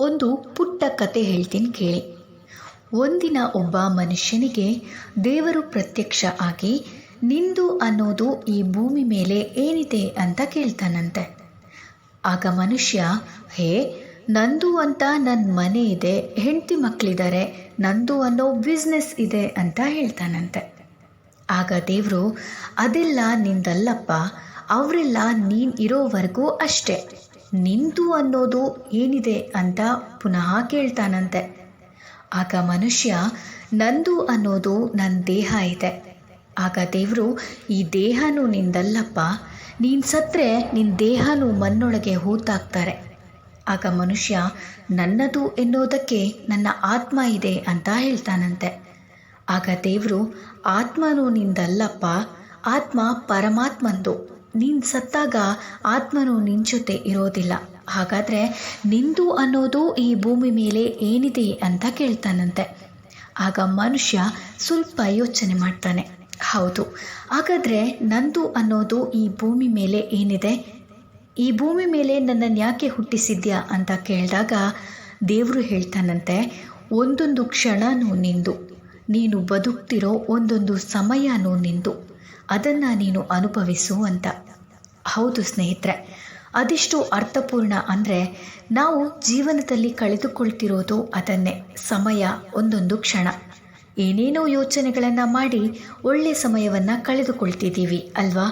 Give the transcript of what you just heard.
ಒಂದು ಪುಟ್ಟ ಕತೆ ಹೇಳ್ತೀನಿ ಕೇಳಿ. ಒಂದಿನ ಒಬ್ಬ ಮನುಷ್ಯನಿಗೆ ದೇವರು ಪ್ರತ್ಯಕ್ಷ ಆಗಿ, ನಿಂದು ಅನ್ನೋದು ಈ ಭೂಮಿ ಮೇಲೆ ಏನಿದೆ ಅಂತ ಕೇಳ್ತಾನಂತೆ. ಆಗ ಮನುಷ್ಯ, ಹೇ, ನಂದು ಅಂತ ನನ್ನ ಮನೆ ಇದೆ, ಹೆಂಡತಿ ಮಕ್ಕಳಿದ್ದಾರೆ ನಂದು ಅನ್ನೋ ಬಿಸ್ನೆಸ್ ಇದೆ ಅಂತ ಹೇಳ್ತಾನಂತೆ. ಆಗ ದೇವರು, ಅದೆಲ್ಲ ನಿಂದಲ್ಲಪ್ಪ, ಅವರೆಲ್ಲ ನೀನು ಇರೋವರೆಗೂ ಅಷ್ಟೆ. ನಿಂದು ಅನ್ನೋದು ಏನಿದೆ ಅಂತ ಪುನಃ ಕೇಳ್ತಾನಂತೆ. ಆಗ ಮನುಷ್ಯ, ನಂದು ಅನ್ನೋದು ನನ್ನ ದೇಹ ಇದೆ. ಆಗ ದೇವರು, ಈ ದೇಹನೂ ನಿಂದಲ್ಲಪ್ಪ, ನೀನು ಸತ್ತರೆ ನಿನ್ನ ದೇಹನೂ ಮಣ್ಣೊಳಗೆ ಹೂತಾಕ್ತಾರೆ ಆಗ ಮನುಷ್ಯ, ನನ್ನದು ಎನ್ನುವುದಕ್ಕೆ ನನ್ನ ಆತ್ಮ ಇದೆ ಅಂತ ಹೇಳ್ತಾನಂತೆ. ಆಗ ದೇವರು, ಆತ್ಮನೂ ನಿಂದಲ್ಲಪ್ಪ, ಆತ್ಮ ಪರಮಾತ್ಮಂದು. ನೀನು ಸತ್ತಾಗ ಆತ್ಮನು ನಿನ್ನ ಜೊತೆ ಇರೋದಿಲ್ಲ. ಹಾಗಾದರೆ ನಿಂದು ಅನ್ನೋದು ಈ ಭೂಮಿ ಮೇಲೆ ಏನಿದೆ ಅಂತ ಕೇಳ್ತಾನಂತೆ. ಆಗ ಮನುಷ್ಯ ಸ್ವಲ್ಪ ಯೋಚನೆ ಮಾಡ್ತಾನೆ. ಹೌದು, ಹಾಗಾದರೆ ನಂದು ಅನ್ನೋದು ಈ ಭೂಮಿ ಮೇಲೆ ಏನಿದೆ? ಈ ಭೂಮಿ ಮೇಲೆ ನನ್ನನ್ನು ಯಾಕೆ ಹುಟ್ಟಿಸಿದ್ಯಾ ಅಂತ ಕೇಳಿದಾಗ ದೇವರು ಹೇಳ್ತಾನಂತೆ, ಒಂದೊಂದು ಕ್ಷಣನೂ ನಿಂದು. ನೀನು ಬದುಕ್ತಿರೋ ಒಂದೊಂದು ಸಮಯನೂ ನಿಂದು. ಅದನ್ನು ನೀನು ಅನುಭವಿಸು ಅಂತ. ಹೌದು ಸ್ನೇಹಿತರೆ, ಅದೆಷ್ಟು ಅರ್ಥಪೂರ್ಣ ಅಂದರೆ ನಾವು ಜೀವನದಲ್ಲಿ ಕಳೆದುಕೊಳ್ತಿರೋದು ಅದನ್ನೇ, ಸಮಯ ಒಂದೊಂದು ಕ್ಷಣ. ಏನೇನೋ ಯೋಚನೆಗಳನ್ನು ಮಾಡಿ ಒಳ್ಳೆಯ ಸಮಯವನ್ನು ಕಳೆದುಕೊಳ್ತಿದ್ದೀವಿ, ಅಲ್ವಾ?